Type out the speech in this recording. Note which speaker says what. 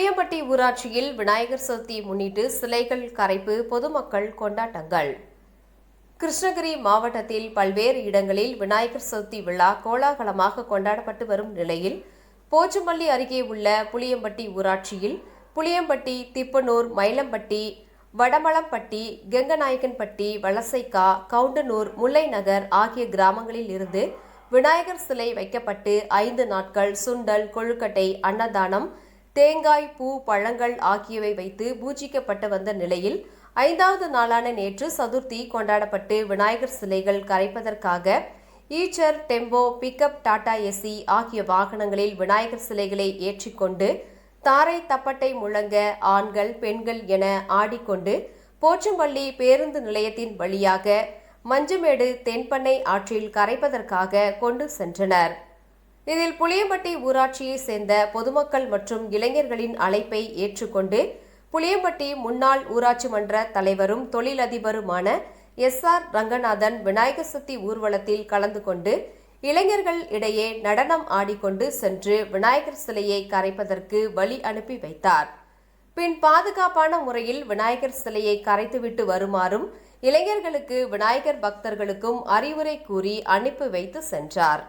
Speaker 1: புளியம்பட்டி ஊராட்சியில் விநாயகர் சதுர்த்தி முன்னிட்டு சிலைகள் கரைப்பு பொதுமக்கள் கொண்டாட்டங்கள். கிருஷ்ணகிரி மாவட்டத்தில் பல்வேறு இடங்களில் விநாயகர் சதுர்த்தி விழா கோலாகலமாக கொண்டாடப்பட்டு வரும் நிலையில் போச்சம்பள்ளி அருகே உள்ள புளியம்பட்டி ஊராட்சியில் புளியம்பட்டி திப்பனூர் மயிலம்பட்டி வடமளம்பட்டி கெங்கநாயக்கன்பட்டி வலசைக்கா கவுண்டனூர் முல்லைநகர் ஆகிய கிராமங்களில் இருந்து விநாயகர் சிலை வைக்கப்பட்டு ஐந்து நாட்கள் சுண்டல் கொழுக்கட்டை அன்னதானம் தேங்காய் பூ பழங்கள் ஆகியவை வைத்து பூஜிக்கப்பட்டு வந்த நிலையில் ஐந்தாவது நாளான நேற்று சதுர்த்தி கொண்டாடப்பட்டு விநாயகர் சிலைகள் கரைப்பதற்காக Eicher tempo pickup Tata SC ஆகிய வாகனங்களில் விநாயகர் சிலைகளை ஏற்றிக்கொண்டு தாரை தப்பட்டை முழங்க ஆண்கள் பெண்கள் என ஆடிக்கொண்டு போச்சம்பள்ளி பேருந்து நிலையத்தின் வழியாக மஞ்சுமேடு தென்பண்ணை ஆற்றில் கரைப்பதற்காக கொண்டு சென்றனர். இதில் புளியம்பட்டி ஊராட்சியை சேர்ந்த பொதுமக்கள் மற்றும் இளைஞர்களின் அழைப்பை ஏற்றுக்கொண்டு புளியம்பட்டி முன்னாள் ஊராட்சி மன்ற தலைவரும் தொழிலதிபருமான எஸ் ஆர் ரங்கநாதன் விநாயகர் சக்தி ஊர்வலத்தில் கலந்து கொண்டு இளைஞர்கள் இடையே நடனம் ஆடிக்கொண்டு சென்று விநாயகர் சிலையை கரைப்பதற்கு வழி அனுப்பி வைத்தார். பின் பாதுகாப்பான முறையில் விநாயகர் சிலையை கரைத்துவிட்டு வருமாறும் இளைஞர்களுக்கு விநாயகர் பக்தர்களுக்கும் அறிவுரை கூறி அனுப்பி வைத்து சென்றார்.